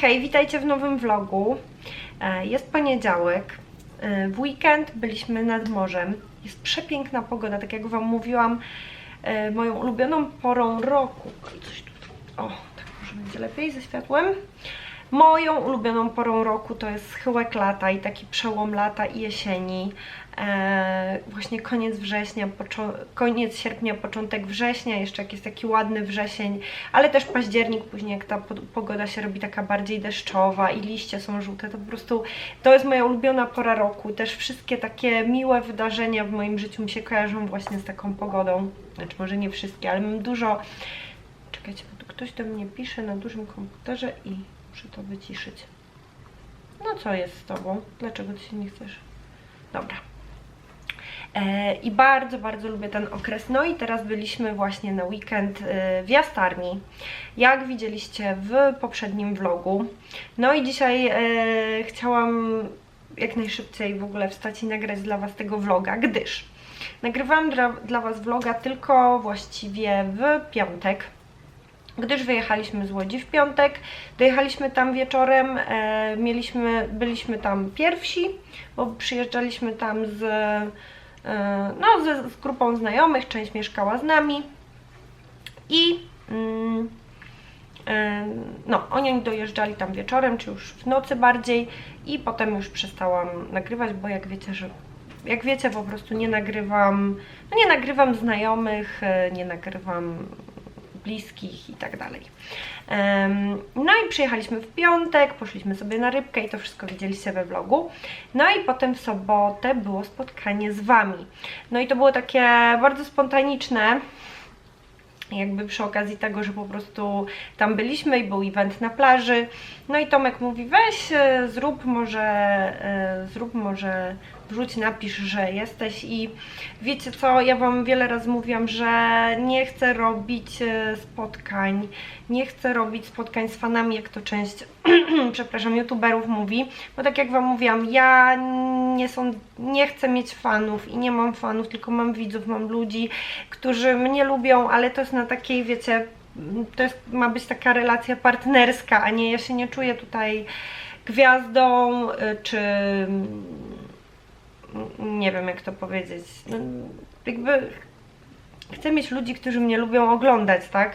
Hej, witajcie w nowym vlogu. E, Jest poniedziałek. E, W weekend byliśmy nad morzem. Jest przepiękna pogoda, tak jak Wam mówiłam, e, moją ulubioną porą roku. Coś tu, o, tak może będzie lepiej ze światłem. Moją ulubioną porą roku to jest schyłek lata i taki przełom lata i jesieni. E, właśnie koniec września, koniec sierpnia, początek września, jeszcze jak jest taki ładny wrzesień, ale też październik, później jak ta po- pogoda się robi taka bardziej deszczowa i liście są żółte, to po prostu to jest moja ulubiona pora roku. Też wszystkie takie miłe wydarzenia w moim życiu mi się kojarzą właśnie z taką pogodą. Znaczy może nie wszystkie, ale mam dużo... Czekajcie, bo tu ktoś do mnie pisze na dużym komputerze i muszę to wyciszyć. No co jest z Tobą? Dlaczego Ty się nie chcesz? Dobra. E, I bardzo, bardzo lubię ten okres. No i teraz byliśmy właśnie na weekend e, w Jastarni, jak widzieliście w poprzednim vlogu. No i dzisiaj e, chciałam jak najszybciej w ogóle wstać i nagrać dla Was tego vloga, gdyż nagrywałam dla, dla Was vloga tylko właściwie w piątek gdyż wyjechaliśmy z Łodzi w piątek, dojechaliśmy tam wieczorem, e, mieliśmy, byliśmy tam pierwsi, bo przyjeżdżaliśmy tam z, no, z, z grupą znajomych, część mieszkała z nami. I mm, e, no, oni dojeżdżali tam wieczorem, czy już w nocy bardziej i potem już przestałam nagrywać, bo jak wiecie, że jak wiecie, po prostu nie nagrywam, no nie nagrywam znajomych, e, nie nagrywam bliskich i tak dalej. No i przyjechaliśmy w piątek, poszliśmy sobie na rybkę i to wszystko widzieliście we vlogu. No i potem w sobotę było spotkanie z Wami. No i to było takie bardzo spontaniczne, jakby przy okazji tego, że po prostu tam byliśmy i był event na plaży. No i Tomek mówi, weź e, zrób może, e, zrób może, wrzuć, napisz, że jesteś i wiecie co, ja Wam wiele razy mówiłam, że nie chcę robić e, spotkań, nie chcę robić spotkań z fanami, jak to część, przepraszam, youtuberów mówi, bo tak jak Wam mówiłam, ja nie, są, nie chcę mieć fanów i nie mam fanów, tylko mam widzów, mam ludzi, którzy mnie lubią, ale to jest na takiej, wiecie, to jest, ma być taka relacja partnerska, a nie, ja się nie czuję tutaj gwiazdą, y, czy nie wiem jak to powiedzieć, no, jakby chcę mieć ludzi, którzy mnie lubią oglądać, tak?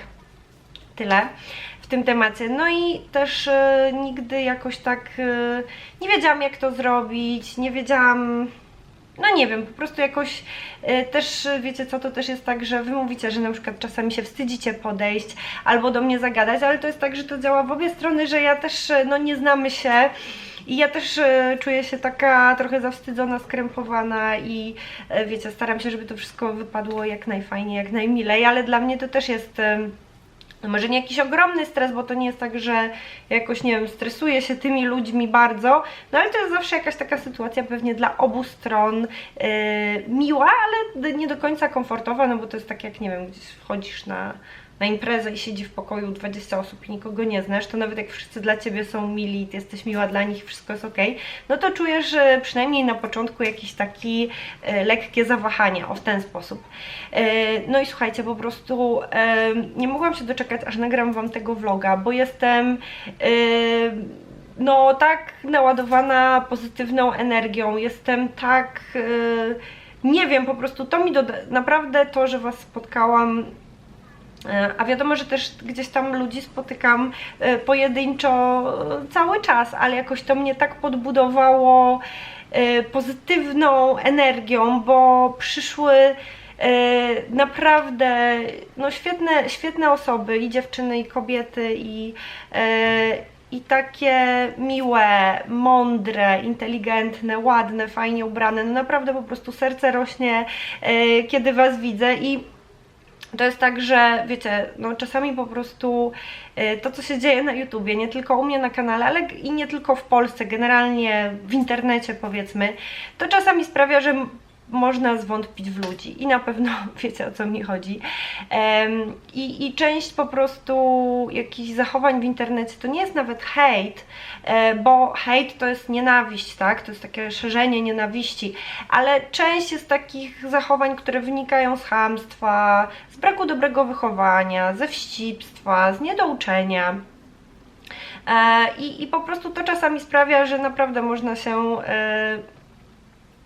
Tyle w tym temacie. No i też e, nigdy jakoś tak e, nie wiedziałam jak to zrobić, nie wiedziałam no nie wiem, po prostu jakoś e, też, wiecie co, to też jest tak, że wy mówicie, że na przykład czasami się wstydzicie podejść albo do mnie zagadać, ale to jest tak, że to działa w obie strony, że ja też, no nie znamy się i ja też e, czuję się taka trochę zawstydzona, skrępowana i e, wiecie, staram się, żeby to wszystko wypadło jak najfajniej, jak najmilej, ale dla mnie to też jest... E, no może nie jakiś ogromny stres, bo to nie jest tak, że jakoś, nie wiem, stresuję się tymi ludźmi bardzo, no ale to jest zawsze jakaś taka sytuacja pewnie dla obu stron yy, miła, ale nie do końca komfortowa, no bo to jest tak jak, nie wiem, gdzieś wchodzisz na, na imprezę i siedzi w pokoju 20 osób i nikogo nie znasz, to nawet jak wszyscy dla Ciebie są mili, Ty jesteś miła dla nich, wszystko jest ok, no to czujesz przynajmniej na początku jakiś taki e, lekkie zawahania, o w ten sposób. E, no i słuchajcie, po prostu e, nie mogłam się doczekać, aż nagram Wam tego vloga, bo jestem no tak naładowana pozytywną energią, jestem tak... E, nie wiem, po prostu to mi doda- naprawdę to, że Was spotkałam A wiadomo, że też gdzieś tam ludzi spotykam e, pojedynczo e, cały czas, ale jakoś to mnie tak podbudowało e, pozytywną energią, bo przyszły e, naprawdę no świetne, świetne osoby i dziewczyny i kobiety i, e, i takie miłe, mądre, inteligentne, ładne, fajnie ubrane. No naprawdę po prostu serce rośnie, e, kiedy Was widzę i to jest tak, że wiecie, no czasami po prostu y, to, co się dzieje na YouTubie, nie tylko u mnie na kanale, ale i nie tylko w Polsce, generalnie w internecie powiedzmy, to czasami sprawia, że można zwątpić w ludzi i na pewno wiecie o co mi chodzi. Em, i, I część po prostu jakichś zachowań w internecie to nie jest nawet hejt, e, bo hejt to jest nienawiść, tak? To jest takie szerzenie nienawiści, ale część jest takich zachowań, które wynikają z chamstwa, z braku dobrego wychowania, ze wścibstwa, z niedouczenia. E, i, I po prostu to czasami sprawia, że naprawdę można się, e,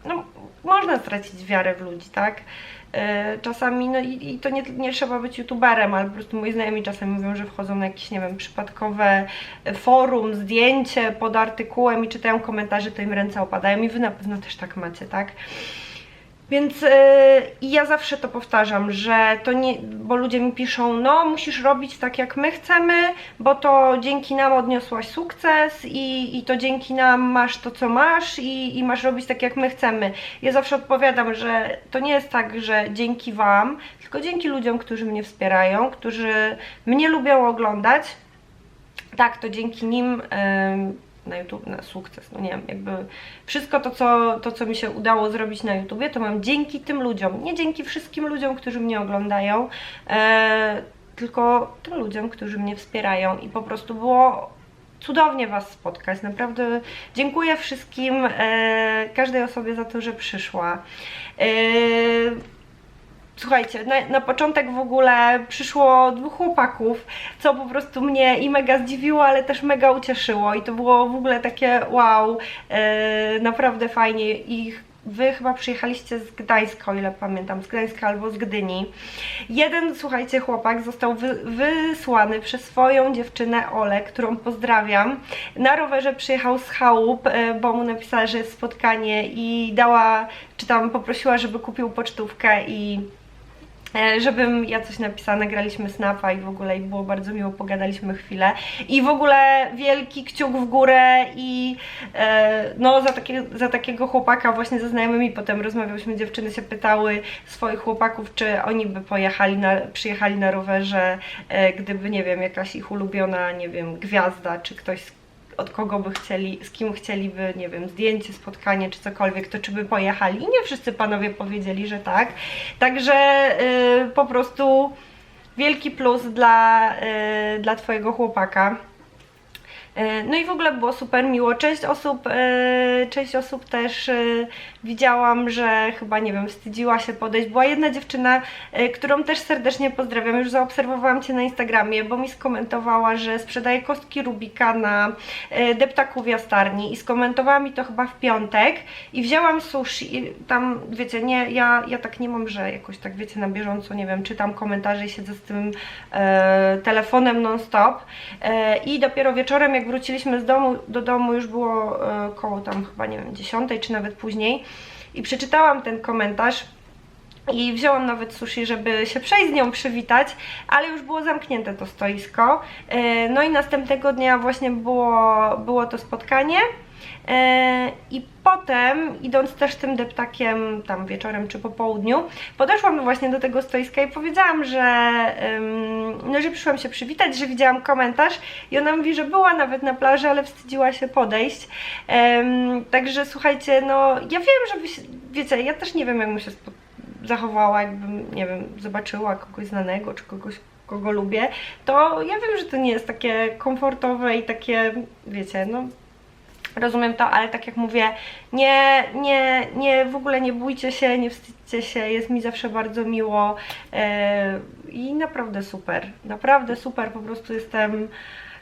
no, można stracić wiarę w ludzi, tak? E, Czasami, no i, i to nie, nie trzeba być youtuberem, ale po prostu moi znajomi czasami mówią, że wchodzą na jakieś, nie wiem, przypadkowe forum, zdjęcie pod artykułem i czytają komentarze, to im ręce opadają i wy na pewno też tak macie, tak? Więc yy, ja zawsze to powtarzam, że to nie, bo ludzie mi piszą, no musisz robić tak jak my chcemy, bo to dzięki nam odniosłaś sukces i, i to dzięki nam masz to co masz i, i masz robić tak jak my chcemy. Ja zawsze odpowiadam, że to nie jest tak, że dzięki wam, tylko dzięki ludziom, którzy mnie wspierają, którzy mnie lubią oglądać. Tak, to dzięki nim na YouTube, na sukces, no nie wiem, jakby wszystko to co, to, co mi się udało zrobić na YouTubie, to mam dzięki tym ludziom, nie dzięki wszystkim ludziom, którzy mnie oglądają, e, tylko tym ludziom, którzy mnie wspierają i po prostu było cudownie Was spotkać. Naprawdę dziękuję wszystkim, e, każdej osobie za to, że przyszła. E, Słuchajcie, na, na początek w ogóle przyszło dwóch chłopaków, co po prostu mnie i mega zdziwiło, ale też mega ucieszyło i to było w ogóle takie wow, e, naprawdę fajnie i Wy chyba przyjechaliście z Gdańska, o ile pamiętam, z Gdańska albo z Gdyni. Jeden, słuchajcie, chłopak został wy, wysłany przez swoją dziewczynę Olę, którą pozdrawiam. Na rowerze przyjechał z chałup, e, bo mu napisała, że jest spotkanie i dała, czy tam poprosiła, żeby kupił pocztówkę i żebym ja coś napisała, nagraliśmy snapa i w ogóle i było bardzo miło, pogadaliśmy chwilę. I w ogóle wielki kciuk w górę i e, no za, takie, za takiego chłopaka właśnie ze znajomymi. Potem rozmawiałyśmy, dziewczyny się pytały swoich chłopaków, czy oni by pojechali na, przyjechali na rowerze, e, gdyby nie wiem, jakaś ich ulubiona, nie wiem, gwiazda, czy ktoś z od kogo by chcieli, z kim chcieliby, nie wiem, zdjęcie, spotkanie czy cokolwiek, to czy by pojechali. I nie wszyscy panowie powiedzieli, że tak. Także y, po prostu wielki plus dla, y, dla Twojego chłopaka. E, No i w ogóle było super miło. Część osób, e, część osób też e, widziałam, że chyba nie wiem, wstydziła się podejść. Była jedna dziewczyna, którą też serdecznie pozdrawiam. Już zaobserwowałam Cię na Instagramie, bo mi skomentowała, że sprzedaje kostki Rubika na deptaku w Jastarni i skomentowała mi to chyba w piątek i wzięłam sushi. i Tam, wiecie, nie, ja, ja tak nie mam, że jakoś tak, wiecie, na bieżąco, nie wiem, czytam komentarze i siedzę z tym e, telefonem non-stop e, i dopiero wieczorem, jak wróciliśmy z domu, do domu już było e, koło tam chyba, nie wiem, 10 czy nawet później i przeczytałam ten komentarz i wzięłam nawet sushi, żeby się przejść z nią przywitać, ale już było zamknięte to stoisko. E, No i następnego dnia właśnie było, było to spotkanie. E, I potem, idąc też tym deptakiem tam wieczorem czy po południu, podeszłam właśnie do tego stoiska i powiedziałam, że, no, że przyszłam się przywitać, że widziałam komentarz i ona mówi, że była nawet na plaży, ale wstydziła się podejść. Także słuchajcie, no ja wiem, żeby się, wiecie, ja też nie wiem jak mu się zachowała, jakbym, nie wiem, zobaczyła kogoś znanego czy kogoś, kogo lubię, to ja wiem, że to nie jest takie komfortowe i takie, wiecie, no rozumiem to, ale tak jak mówię, nie, nie, nie, w ogóle nie bójcie się, nie wstydźcie się, jest mi zawsze bardzo miło e, i naprawdę super, naprawdę super, po prostu jestem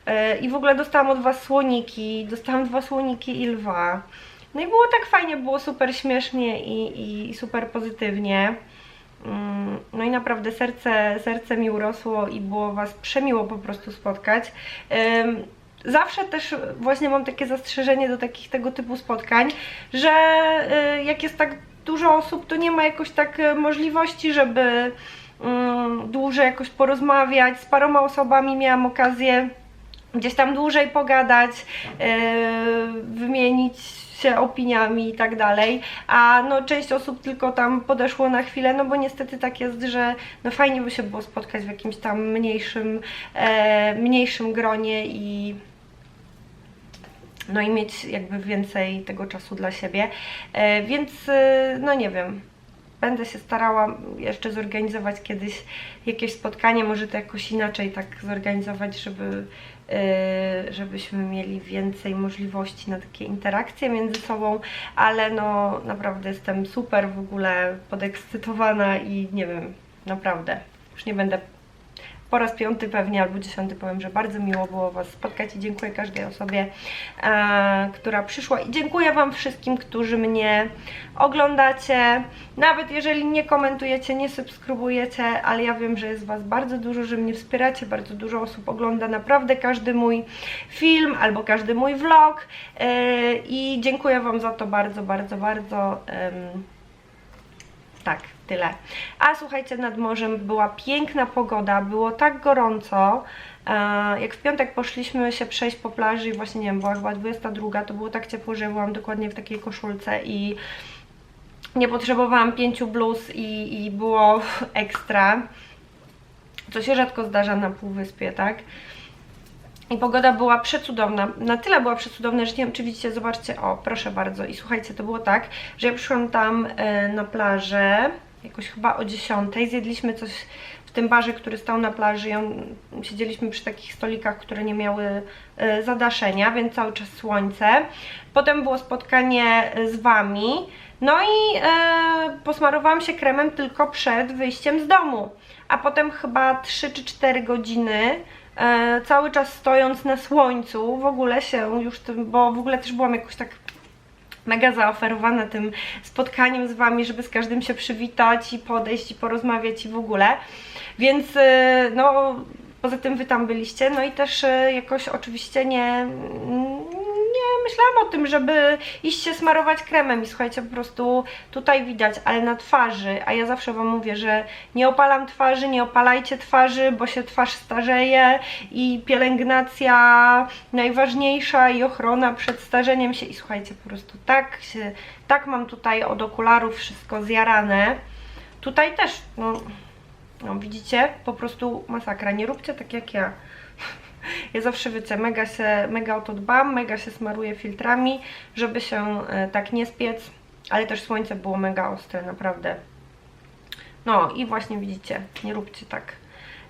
e, i w ogóle dostałam od Was słoniki, dostałam dwa słoniki i lwa, no i było tak fajnie, było super śmiesznie i, i, i super pozytywnie. Mm, No i naprawdę serce, serce mi urosło i było Was przemiło po prostu spotkać. Zawsze też właśnie mam takie zastrzeżenie do takich tego typu spotkań, że y, jak jest tak dużo osób, to nie ma jakoś tak y, możliwości, żeby mm, dłużej jakoś porozmawiać. Z paroma osobami miałam okazję gdzieś tam dłużej pogadać, yy, wymienić się opiniami i tak dalej, a no część osób tylko tam podeszło na chwilę, no bo niestety tak jest, że no fajnie by się było spotkać w jakimś tam mniejszym, e, mniejszym gronie i no i mieć jakby więcej tego czasu dla siebie, e, więc e, no nie wiem, będę się starała jeszcze zorganizować kiedyś jakieś spotkanie, może to jakoś inaczej tak zorganizować, żeby, yy, żebyśmy mieli więcej możliwości na takie interakcje między sobą, ale no naprawdę jestem super w ogóle podekscytowana i nie wiem, naprawdę, już nie będę po raz piąty pewnie albo dziesiąty powiem, że bardzo miło było Was spotkać i dziękuję każdej osobie, e, która przyszła i dziękuję Wam wszystkim, którzy mnie oglądacie, nawet jeżeli nie komentujecie, nie subskrybujecie, ale ja wiem, że jest Was bardzo dużo, że mnie wspieracie, bardzo dużo osób ogląda naprawdę każdy mój film albo każdy mój vlog e, i dziękuję Wam za to bardzo, bardzo, bardzo. em, tak, tyle. A słuchajcie, nad morzem była piękna pogoda, było tak gorąco. E, Jak w piątek poszliśmy się przejść po plaży i właśnie nie wiem, była chyba 22, to było tak ciepło, że byłam dokładnie w takiej koszulce i nie potrzebowałam pięciu bluz i, i było ekstra. Co się rzadko zdarza na półwyspie, tak? I pogoda była przecudowna. Na tyle była przecudowna, że nie wiem, czy widzicie, zobaczcie, o, proszę bardzo. I słuchajcie, to było tak, że ja przyszłam tam e, na plażę, jakoś chyba o 10, zjedliśmy coś w tym barze, który stał na plaży on, siedzieliśmy przy takich stolikach, które nie miały e, zadaszenia, więc cały czas słońce. Potem było spotkanie z Wami, no i e, posmarowałam się kremem tylko przed wyjściem z domu. A potem chyba 3 czy 4 godziny e, cały czas stojąc na słońcu, w ogóle się już bo w ogóle też byłam jakoś tak mega zaoferowana tym spotkaniem z Wami, żeby z każdym się przywitać i podejść i porozmawiać i w ogóle. Więc e, no, poza tym Wy tam byliście, no i też e, jakoś oczywiście nie myślałam o tym, żeby iść się smarować kremem i słuchajcie, po prostu tutaj widać, ale na twarzy, a ja zawsze Wam mówię, że nie opalam twarzy, nie opalajcie twarzy, bo się twarz starzeje i pielęgnacja najważniejsza i ochrona przed starzeniem się i słuchajcie, po prostu tak się, tak mam tutaj od okularów wszystko zjarane. Tutaj też, no, no widzicie, po prostu masakra, nie róbcie tak jak ja. Ja zawsze wiecie, mega, się, mega o to dbam, mega się smaruję filtrami, żeby się e, tak nie spiec, ale też słońce było mega ostre, naprawdę. No i właśnie widzicie, nie róbcie tak.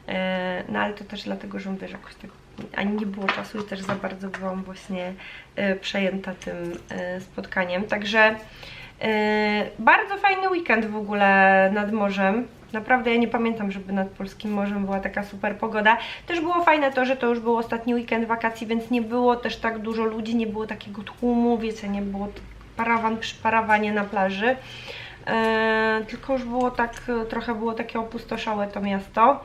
E, No ale to też dlatego, że mówię, że jakoś tak ani nie było czasu i też za bardzo byłam właśnie e, przejęta tym spotkaniem. Także bardzo fajny weekend w ogóle nad morzem. Naprawdę ja nie pamiętam, żeby nad polskim morzem była taka super pogoda. Też było fajne to, że to już był ostatni weekend wakacji, więc nie było też tak dużo ludzi, nie było takiego tłumu, wiecie, nie było parawan przy parawanie na plaży. E, tylko już było tak, trochę było takie opustoszałe to miasto.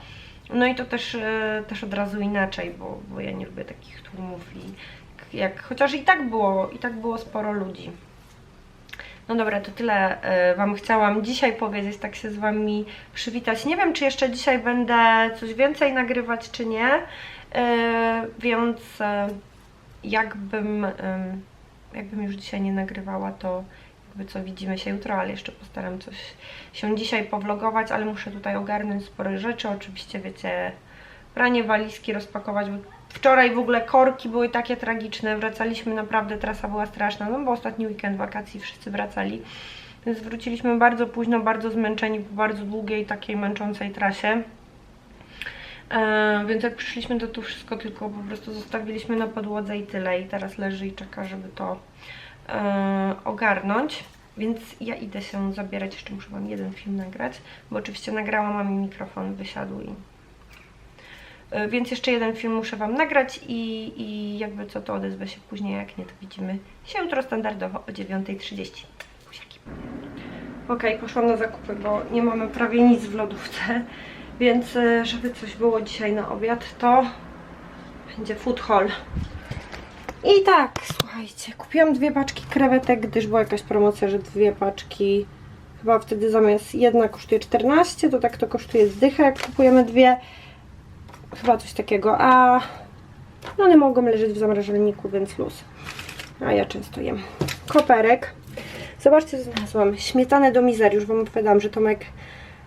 No i to też, e, też od razu inaczej, bo, bo ja nie lubię takich tłumów i jak, chociaż i tak było, i tak było sporo ludzi. No dobra, to tyle e, Wam chciałam dzisiaj powiedzieć, tak się z Wami przywitać. Nie wiem, czy jeszcze dzisiaj będę coś więcej nagrywać, czy nie, e, więc e, jakbym, jakbym już dzisiaj nie nagrywała, to jakby co widzimy się jutro, ale jeszcze postaram coś się dzisiaj powlogować, ale muszę tutaj ogarnąć spore rzeczy. Oczywiście, wiecie, pranie walizki, rozpakować, wczoraj w ogóle korki były takie tragiczne, wracaliśmy naprawdę, trasa była straszna, no bo ostatni weekend wakacji wszyscy wracali, więc wróciliśmy bardzo późno, bardzo zmęczeni po bardzo długiej, takiej męczącej trasie. E, więc jak przyszliśmy, to tu wszystko tylko po prostu zostawiliśmy na podłodze i tyle. I teraz leży i czeka, żeby to e, ogarnąć. Więc ja idę się zabierać, jeszcze muszę Wam jeden film nagrać, bo oczywiście nagrałam, a mi mikrofon wysiadł i Więc jeszcze jeden film muszę Wam nagrać i, i jakby co to odezwę się później, jak nie to widzimy się jutro standardowo o 9.30. Buziaki. Ok, poszłam na zakupy, bo nie mamy prawie nic w lodówce, więc e, żeby coś było dzisiaj na obiad, to będzie food haul. I tak, słuchajcie, kupiłam dwie paczki krewetek, gdyż była jakaś promocja, że dwie paczki, chyba wtedy zamiast jedna kosztuje 14, to tak to kosztuje zdychę, jak kupujemy dwie chyba coś takiego, a no one mogą leżeć w zamrażalniku, więc luz. A ja często jem. Koperek. Zobaczcie, co znalazłam. Śmietanę do mizerii. Już Wam opowiadałam, że Tomek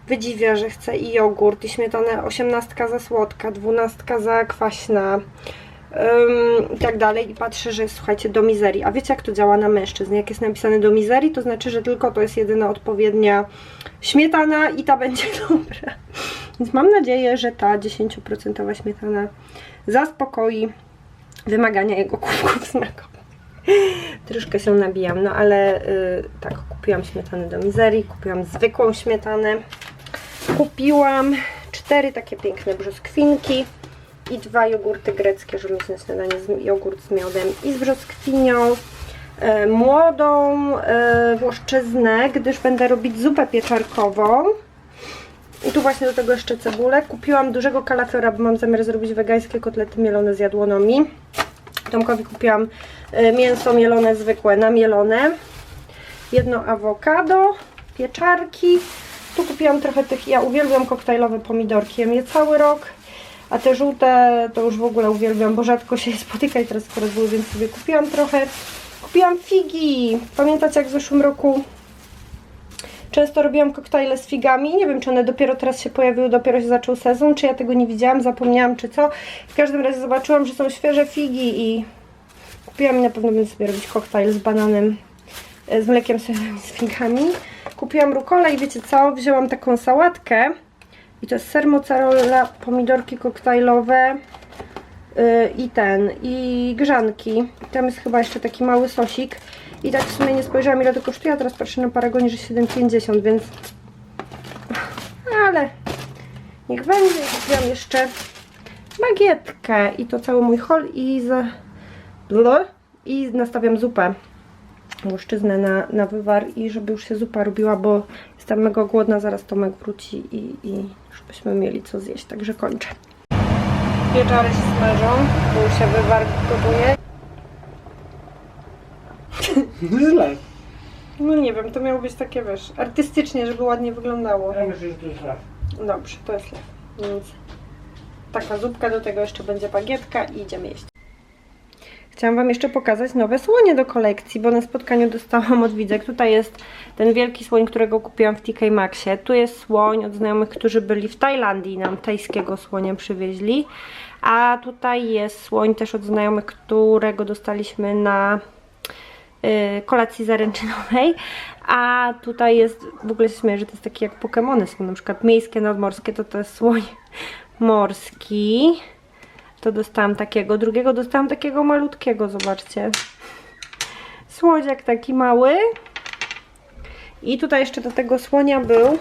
wydziwia, że chce i jogurt, i śmietanę 18 za słodka, 12 za kwaśna ym, i tak dalej. I patrzę, że słuchajcie, do mizerii. A wiecie, jak to działa na mężczyzn? Jak jest napisane do mizerii, to znaczy, że tylko to jest jedyna odpowiednia śmietana i ta będzie dobra. Więc mam nadzieję, że ta 10% śmietana zaspokoi wymagania jego kubków smakowych. Troszkę się nabijam, no ale y, tak, kupiłam śmietanę do mizerii, kupiłam zwykłą śmietanę. Kupiłam cztery takie piękne brzoskwinki i dwa jogurty greckie, żeby mieć na śniadanie jogurt z miodem i z brzoskwinią. E, młodą e, włoszczyznę, gdyż będę robić zupę pieczarkową. I tu właśnie do tego jeszcze cebulę. Kupiłam dużego kalafiora, bo mam zamiar zrobić wegańskie kotlety mielone z jadłonomi. Tomkowi kupiłam e, mięso mielone zwykłe, namielone. Jedno awokado, pieczarki. Tu kupiłam trochę tych, ja uwielbiam koktajlowe pomidorki, jem je cały rok. A te żółte to już w ogóle uwielbiam, bo rzadko się je spotyka i teraz skoro były, więc sobie kupiłam trochę. Kupiłam figi. Pamiętacie jak w zeszłym roku Często robiłam koktajle z figami. Nie wiem, czy one dopiero teraz się pojawiły, dopiero się zaczął sezon, czy ja tego nie widziałam, zapomniałam, czy co. W każdym razie zobaczyłam, że są świeże figi i kupiłam i na pewno będę sobie robić koktajl z bananem, e, z mlekiem sojowym z figami. Kupiłam rukolę i wiecie co? Wzięłam taką sałatkę i to jest ser mozzarella, pomidorki koktajlowe i ten, i grzanki. Tam jest chyba jeszcze taki mały sosik. I tak w sumie nie spojrzałam ile to kosztuje, a teraz patrzę na Paragonie, że 7,50, więc... Ale niech będzie. Kupiłam jeszcze bagietkę i to cały mój hol i z... i nastawiam zupę łuszczyznę na, na wywar i żeby już się zupa robiła, bo jestem mega głodna, zaraz Tomek wróci i, i już byśmy mieli co zjeść, także kończę. Pieczary się smażą, bo już się wywar gotuje. Źle. No nie wiem, to miało być takie, wiesz, artystycznie, żeby ładnie wyglądało. Ja myślę, że to jest raz. Dobrze, to jest lew. Więc taka zupka, do tego jeszcze będzie bagietka i idziemy jeść. Chciałam Wam jeszcze pokazać nowe słonie do kolekcji, bo na spotkaniu dostałam od widzek. Tutaj jest ten wielki słoń, którego kupiłam w TK Maxie. Tu jest słoń od znajomych, którzy byli w Tajlandii, nam tajskiego słonia przywieźli. A tutaj jest słoń też od znajomych, którego dostaliśmy na y, kolacji zaręczynowej, a tutaj jest, w ogóle się śmieję, że to jest takie jak Pokemony są, na przykład miejskie, nadmorskie, to to jest słoń morski. To dostałam takiego, drugiego dostałam takiego malutkiego, zobaczcie. Słodziak taki mały. I tutaj jeszcze do tego słonia był,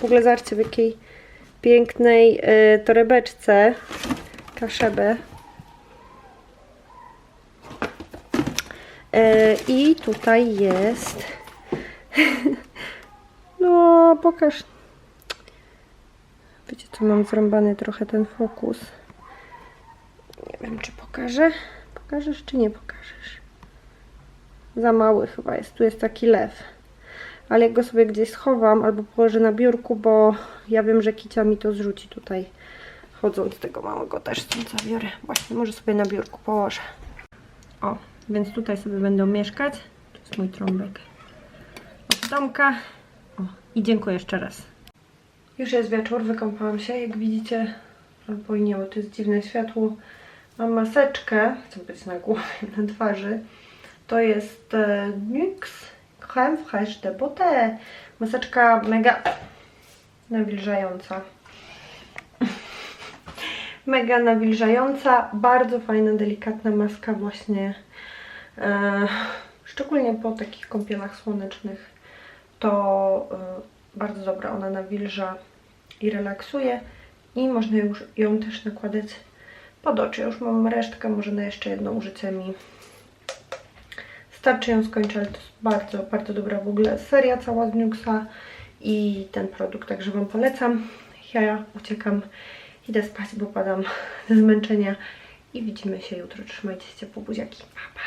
w ogóle zobaczcie w jakiej pięknej y, torebeczce, kaszebę. E, I tutaj jest. No, pokaż. Wiecie, co mam zrąbany trochę ten fokus. Nie wiem, czy pokażę. Pokażesz, czy nie pokażesz? Za mały chyba jest. Tu jest taki lew. Ale jak go sobie gdzieś schowam albo położę na biurku, bo ja wiem, że Kicia mi to zrzuci tutaj. Chodząc tego małego też stąd zabiorę. Właśnie, może sobie na biurku położę. O, więc tutaj sobie będą mieszkać. To jest mój trąbek od domka. O, i dziękuję jeszcze raz. Już jest wieczór, wykąpałam się. Jak widzicie, albo i nie, bo to jest dziwne światło. Mam maseczkę, chcę być na głowie, na twarzy. To jest e, NYX Crème Fraîche de Beauté. Maseczka mega nawilżająca. mega nawilżająca, bardzo fajna, delikatna maska właśnie. E, szczególnie po takich kąpielach słonecznych to e, bardzo dobra, ona nawilża i relaksuje i można już ją też nakładać pod oczy. Już mam resztkę, może na jeszcze jedno użycie mi starczy ją skończę, ale to jest bardzo, bardzo dobra w ogóle seria cała z Nuxa i ten produkt, także Wam polecam. Ja uciekam, idę spać, bo padam ze zmęczenia i widzimy się jutro. Trzymajcie się ciepło, buziaki. Pa, pa.